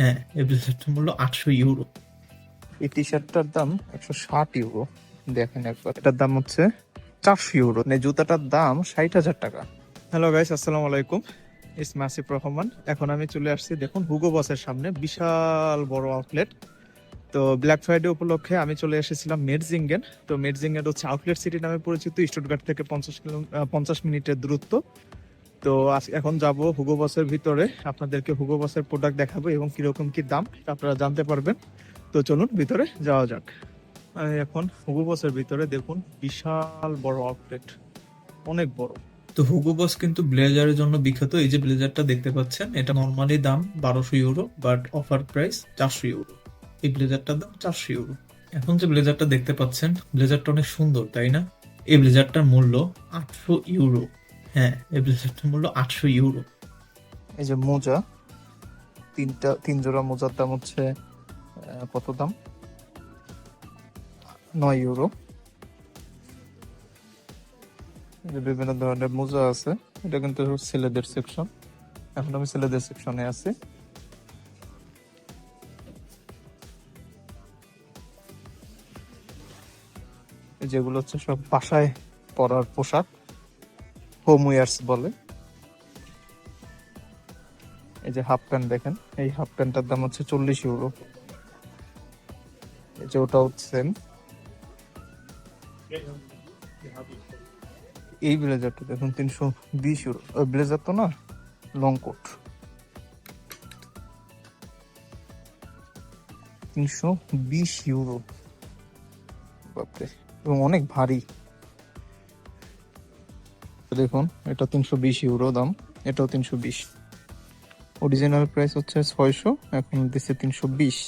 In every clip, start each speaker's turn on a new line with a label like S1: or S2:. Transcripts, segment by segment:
S1: হ্যাঁ এই ব্লেজারটির মূল্য আটশো ইউরো
S2: এই টি শার্টটার দাম একশো ষাট ইউরো দেখেন একবার এটার দাম হচ্ছে চারশো ইউরো মানে জুতাটার দাম ষাট হাজার টাকা হ্যালো গাইস আসসালামু আলাইকুম ইস মাসিফ রহমান এখন আমি চলে আসছি দেখুন হুগো বসের সামনে বিশাল বড় আউটলেট তো ব্ল্যাক ফ্রাইডে উপলক্ষে আমি চলে এসেছিলাম মেডজিঙ্গেন তো মেডজিঙ্গেন হচ্ছে আউটলেট সিটি নামে পরিচিত স্টুটগার্ট থেকে পঞ্চাশ কিলো পঞ্চাশ মিনিটের দূরত্ব তো আজকে এখন যাব হুগো বসের ভিতরে আপনাদেরকে হুগো বসের প্রোডাক্ট দেখাবো এবং কিরকম কি দাম আপনারা জানতে পারবেন তো চলুন ভিতরে যাওয়া যাক এখন হুগো বসের ভিতরে দেখুন বিশাল বড় আউটলেট অনেক বড় তো হুগো বস কিন্তু ব্লেজারের জন্য বিখ্যাত এই যে ব্লেজারটা দেখতে পাচ্ছেন এটা নর্মালি দাম বারোশো ইউরো বাট অফার প্রাইস চারশো ইউরো এই ব্লেজারটার দাম চারশো ইউরো এখন যে ব্লেজারটা দেখতে পাচ্ছেন ব্লেজারটা অনেক সুন্দর তাই না এই ব্লেজারটার মূল্য আটশো ইউরো হ্যাঁ এই ব্লেজারটার মূল্য আটশো ইউরো এই যে মোজা তিনটা তিন জোড়া মোজার দাম হচ্ছে কত দাম নয় ইউরো বিভিন্ন ধরনের মোজা আছে এটা কিন্তু ছেলেদের সেকশন এখন আমি ছেলেদের সেকশনে আছি যেগুলো হচ্ছে সব বাসায় পরার পোশাক হোম ওয়ার্স বলে এই যে হাফ প্যান্ট দেখেন এই হাফ প্যান্টটার দাম হচ্ছে চল্লিশ ইউরো এই যে ওটাও সেম এই ব্লেজারটা দেখুন তিনশো বিশ ইউরো ব্লেজার তো না লং কোট তিনশো বিশ ইউরো বাপরে এবং অনেক ভারী দেখুন এটা তিনশো বিশ ইউরো দাম এটাও তিনশো বিশ অরিজিনাল প্রাইস হচ্ছে ছয়শো এখন দিচ্ছে তিনশো বিশ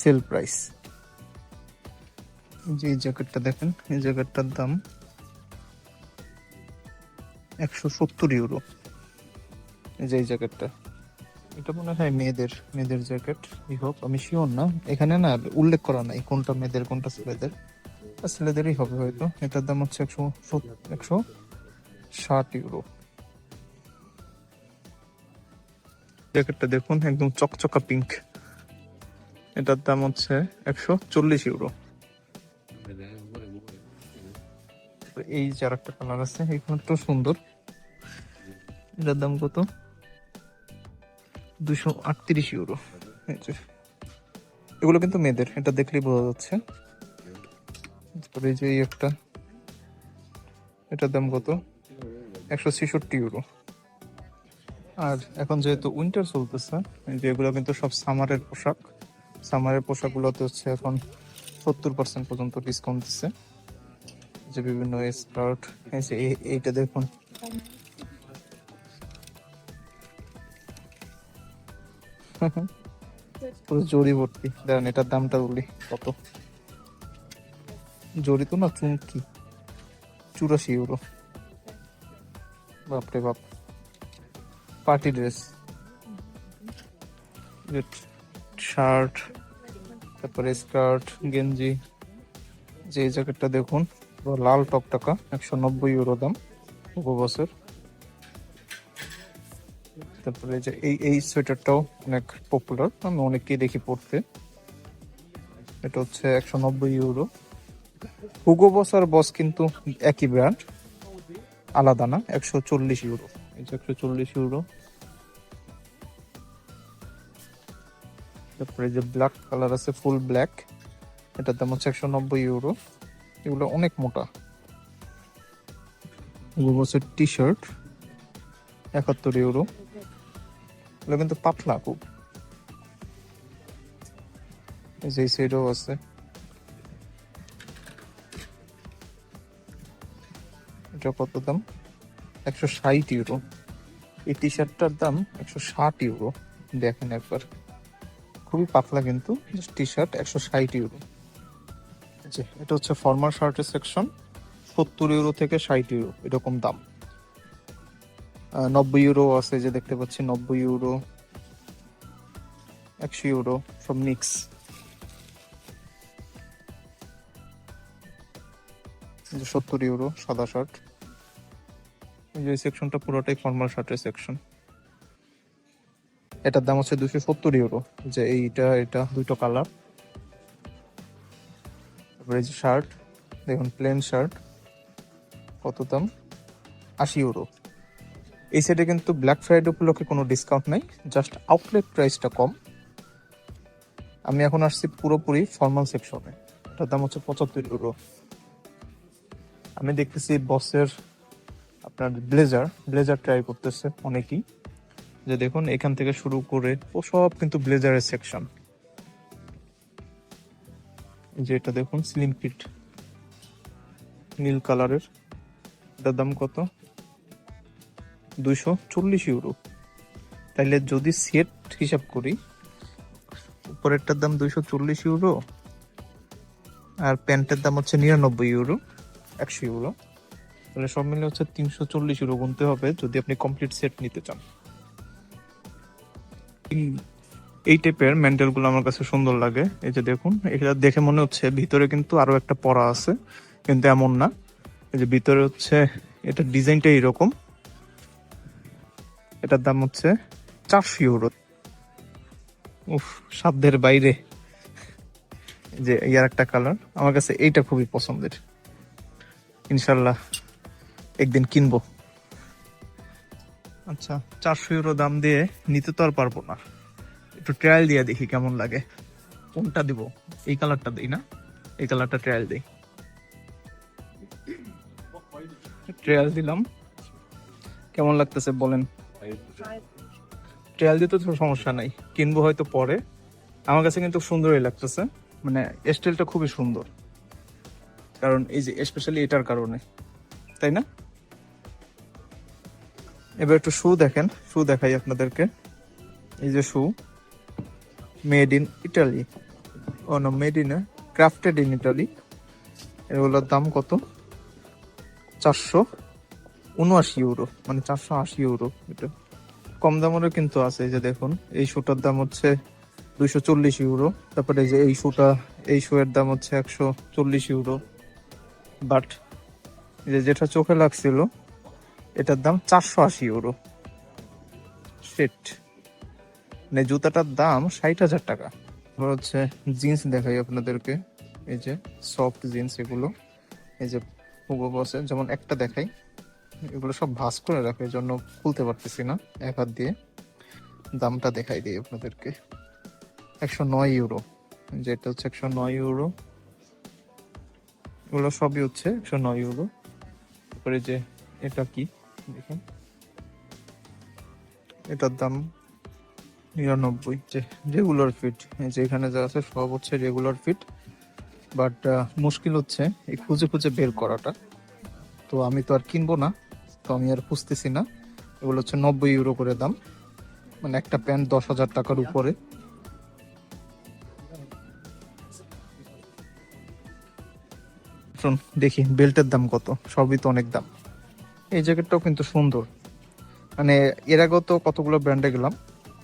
S2: সেল প্রাইস যে এই জ্যাকেটটা দেখেন এই জ্যাকেটটার দাম একশো সত্তর ইউরো যে এই জ্যাকেটটা এটা মনে হয় মেয়েদের মেয়েদের জ্যাকেট হোক আমি শিওর না এখানে না উল্লেখ করা নাই কোনটা মেয়েদের কোনটা ছেলেদের ছেলেদেরই হবে হয়তো এটার দাম হচ্ছে একশো একশো ষাট ইউরো জ্যাকেটটা দেখুন একদম চকচকা পিঙ্ক এটার দাম হচ্ছে একশো চল্লিশ ইউরো এই যে একটা কালার আছে এই কালারটাও সুন্দর এটার দাম কত দুশো আটত্রিশ ইউরো এগুলো কিন্তু মেয়েদের এটা দেখলেই বোঝা যাচ্ছে তারপরে যে একটা এটার দাম কত একশো ছেষট্টি ইউরো আর এখন যেহেতু উইন্টার চলতেছে যেগুলো কিন্তু সব সামারের পোশাক সামারের পোশাকগুলোতে হচ্ছে এখন সত্তর পার্সেন্ট পর্যন্ত ডিসকাউন্ট দিচ্ছে যে বিভিন্ন স্কার্ট এইটা দেখুন পুরো জরি ভর্তি দেখেন এটার দামটা বলি কত জড়িত না চুমকি চুরাশি ইউরো বাপরে বাপ পার্টি ড্রেস শার্ট তারপরে স্কার্ট গেঞ্জি যে জ্যাকেটটা দেখুন লাল টক টাকা একশো নব্বই ইউরো দাম উপবাসের তারপরে যে এই এই সোয়েটারটাও অনেক পপুলার আমি অনেককেই দেখি পড়তে এটা হচ্ছে একশো নব্বই ইউরো হুগো বস আর বস কিন্তু একই ব্র্যান্ড আলাদা না একশো চল্লিশ ইউরো একশো চল্লিশ ইউরো তারপরে যে ব্ল্যাক কালার আছে ফুল ব্ল্যাক এটার দাম হচ্ছে একশো নব্বই ইউরো এগুলো অনেক মোটা বসের টি শার্ট একাত্তর ইউরো এগুলো কিন্তু পাতলা খুব এই সাইডও আছে টিশার্টটা কত দাম একশো ষাট ইউরো এই টি শার্টটার দাম একশো ষাট ইউরো দেখেন একবার খুবই পাতলা কিন্তু টি শার্ট একশো ষাট ইউরো এটা হচ্ছে ফর্মাল শার্টের সেকশন সত্তর ইউরো থেকে ষাট ইউরো এরকম দাম নব্বই ইউরো আছে যে দেখতে পাচ্ছি নব্বই ইউরো একশো ইউরো সব মিক্স সত্তর ইউরো সাদা শার্ট যে সেকশনটা পুরোটাই ফর্মাল শার্টের সেকশন এটার দাম হচ্ছে দুশো সত্তর ইউরো যে এইটা এটা দুটো কালার তারপরে যে শার্ট দেখুন প্লেন শার্ট কত দাম আশি ইউরো এই সাইডে কিন্তু ব্ল্যাক ফ্রাইডে উপলক্ষে কোনো ডিসকাউন্ট নাই জাস্ট আউটলেট প্রাইসটা কম আমি এখন আসছি পুরোপুরি ফর্মাল সেকশনে এটার দাম হচ্ছে পঁচাত্তর ইউরো আমি দেখতেছি বসের আপনার ব্লেজার ব্লেজার ট্রাই করতেছে অনেকেই যে দেখুন এখান থেকে শুরু করে ও সব কিন্তু ব্লেজারের সেকশন যে এটা দেখুন স্লিম ফিট নীল কালারের এটার দাম কত দুইশো চল্লিশ ইউরো তাইলে যদি সেট হিসাব করি উপরেরটার দাম দুইশো চল্লিশ ইউরো আর প্যান্টের দাম হচ্ছে নিরানব্বই ইউরো একশো ইউরো তাহলে সব মিলে হচ্ছে তিনশো চল্লিশ ইউরো গুনতে হবে যদি আপনি কমপ্লিট সেট নিতে চান এই টাইপের ম্যান্ডেলগুলো আমার কাছে সুন্দর লাগে এই যে দেখুন এটা দেখে মনে হচ্ছে ভিতরে কিন্তু আরও একটা পড়া আছে কিন্তু এমন না এই যে ভিতরে হচ্ছে এটা ডিজাইনটা এইরকম এটার দাম হচ্ছে চারশো ইউরো উফ সাধ্যের বাইরে যে ইয়ার একটা কালার আমার কাছে এইটা খুবই পছন্দের ইনশাল্লাহ একদিন কিনবো আচ্ছা চারশো ইউরো দাম দিয়ে নিতে তো আর পারবো না একটু ট্রায়াল দিয়ে দেখি কেমন লাগে কোনটা দিব এই কালারটা দিই না এই কালারটা ট্রায়াল দিই ট্রায়াল দিলাম কেমন লাগতেছে বলেন ট্রায়াল দিতে তো সমস্যা নাই কিনবো হয়তো পরে আমার কাছে কিন্তু সুন্দরই লাগতেছে মানে স্টাইলটা খুবই সুন্দর কারণ এই যে স্পেশালি এটার কারণে তাই না এবার একটু শু দেখেন শু দেখাই আপনাদেরকে এই যে শু মেড ইন ইটালি ও না made in crafted in Italy এগুলোর দাম কত চারশো উনআশি ইউরো মানে চারশো আশি ইউরো এটা কম দামেরও কিন্তু আছে এই যে দেখুন এই শুটার দাম হচ্ছে দুইশো চল্লিশ ইউরো তারপরে যে এই শুটা এই শুয়ের দাম হচ্ছে একশো চল্লিশ ইউরো বাট যে যেটা চোখে লাগছিল এটার দাম চারশো আশি ইউরো সেট মানে জুতাটার দাম ষাট হাজার টাকা তারপর হচ্ছে জিন্স দেখাই আপনাদেরকে এই যে সফট জিন্স এগুলো এই যে হুগো বসে যেমন একটা দেখাই এগুলো সব ভাস করে রাখে এই জন্য খুলতে পারতেছি না এক হাত দিয়ে দামটা দেখাই দিই আপনাদেরকে একশো নয় ইউরো যেটা হচ্ছে একশো নয় ইউরো এগুলো সবই হচ্ছে একশো নয় ইউরো তারপরে যে এটা কি দেখুন এটার দাম নিরানব্বই যে রেগুলার ফিট যে এখানে যা আছে সব হচ্ছে রেগুলার ফিট বাট মুশকিল হচ্ছে এই খুঁজে খুঁজে বের করাটা তো আমি তো আর কিনবো না তো আমি আর খুঁজতেছি না এগুলো হচ্ছে নব্বই ইউরো করে দাম মানে একটা প্যান্ট দশ হাজার টাকার উপরে দেখি বেল্টের দাম কত সবই তো অনেক দাম এই জ্যাকেটটাও কিন্তু সুন্দর মানে এর আগেও তো কতগুলো ব্র্যান্ডে গেলাম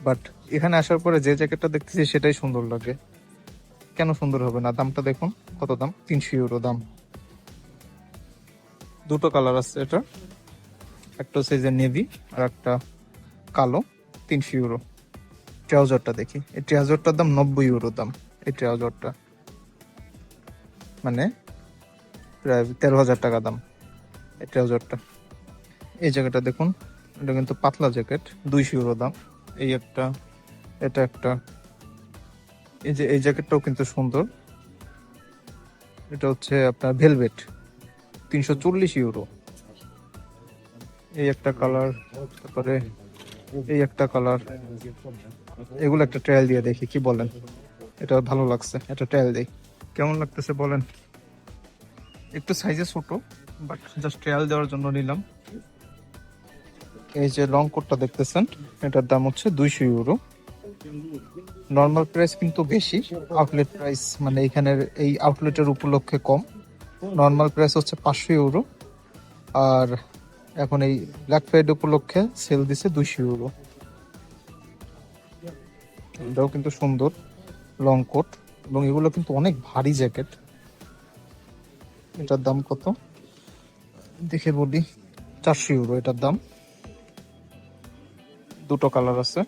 S2: বাট এখানে আসার পরে যে জ্যাকেটটা দেখতেছি সেটাই সুন্দর লাগে কেন সুন্দর হবে না দামটা দেখুন কত দাম তিনশো ইউরো দাম দুটো কালার আছে এটা একটা হচ্ছে যে নেভি আর একটা কালো তিনশো ইউরো ট্রাউজারটা দেখি এই ট্রাউজারটার দাম নব্বই ইউরো দাম এই ট্রাউজারটা মানে প্রায় তেরো হাজার টাকা দাম এই ট্রাউজারটা এই জায়গাটা দেখুন এটা কিন্তু পাতলা জ্যাকেট দুইশো ইউরো দাম এই একটা এটা একটা এই যে এই জ্যাকেটটাও কিন্তু সুন্দর এটা হচ্ছে আপনার ভেলভেট তিনশো চল্লিশ ইউরো এই একটা কালার তারপরে এই একটা কালার এগুলো একটা ট্রায়াল দিয়ে দেখি কি বলেন এটা ভালো লাগছে এটা ট্রায়াল দেই কেমন লাগতেছে বলেন একটু সাইজে ছোট বাট জাস্ট ট্রায়াল দেওয়ার জন্য নিলাম এই যে লং কোটটা দেখতেছেন এটার দাম হচ্ছে দুইশো ইউরো নর্মাল প্রাইস কিন্তু বেশি আউটলেট প্রাইস মানে এখানের এই আউটলেটের উপলক্ষে কম নর্মাল প্রাইস হচ্ছে পাঁচশো ইউরো আর এখন এই ব্ল্যাক ফ্রাইডে উপলক্ষে সেল দিছে দুইশো ইউরো এটাও কিন্তু সুন্দর লং কোট এবং এগুলো কিন্তু অনেক ভারী জ্যাকেট এটার দাম কত দেখে বলি চারশো ইউরো এটার দাম দুটো কালার আছে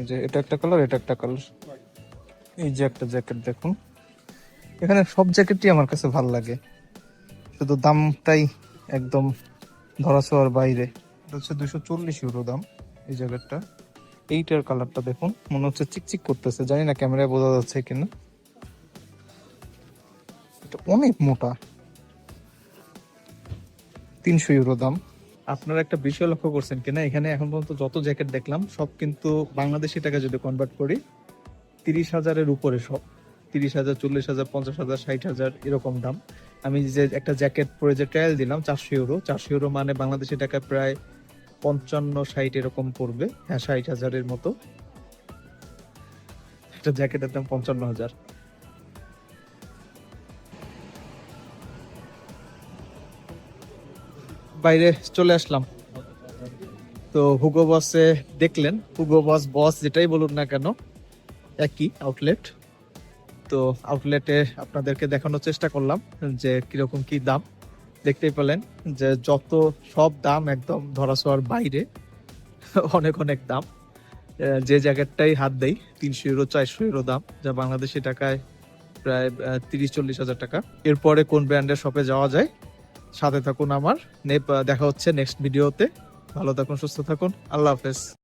S2: এই যে এটা একটা কালার এটা একটা কালার এই যে একটা জ্যাকেট দেখুন এখানে সব জ্যাকেটই আমার কাছে ভাল লাগে শুধু দামটাই একদম ধরাছোয়ার বাইরে এটা হচ্ছে দুশো চল্লিশ ইউরো দাম এই জ্যাকেটটা এইটার কালারটা দেখুন মনে হচ্ছে চিকচিক করতেছে জানি না ক্যামেরায় বোঝা যাচ্ছে কিনা এটা অনেক মোটা তিনশো ইউরো দাম আপনারা একটা বিষয় লক্ষ্য করছেন কিনা এখানে এখন পর্যন্ত যত জ্যাকেট দেখলাম সব কিন্তু বাংলাদেশি টাকা যদি কনভার্ট করি তিরিশ হাজারের উপরে সব তিরিশ হাজার চল্লিশ হাজার পঞ্চাশ হাজার ষাট হাজার এরকম দাম আমি যে একটা জ্যাকেট পরে যে ট্রায়াল দিলাম চারশো ইউরো চারশো ইউরো মানে বাংলাদেশি টাকা প্রায় পঞ্চান্ন ষাট এরকম পড়বে হ্যাঁ ষাট হাজারের মতো একটা জ্যাকেটের দাম পঞ্চান্ন হাজার বাইরে চলে আসলাম তো হুগো বসে দেখলেন হুগো বস বস যেটাই বলুন না কেন একই আউটলেট তো আউটলেটে আপনাদেরকে দেখানোর চেষ্টা করলাম যে কিরকম কি দাম দেখতেই পেলেন যে যত সব দাম একদম ধরাছোয়ার বাইরে অনেক অনেক দাম যে জ্যাকেটটাই হাত দেয় তিনশো ইউরো চারশো ইউরো দাম যা বাংলাদেশি টাকায় প্রায় তিরিশ চল্লিশ হাজার টাকা এরপরে কোন ব্র্যান্ডের শপে যাওয়া যায় সাথে থাকুন আমার দেখা হচ্ছে নেক্সট ভিডিওতে ভালো থাকুন সুস্থ থাকুন আল্লাহ হাফেজ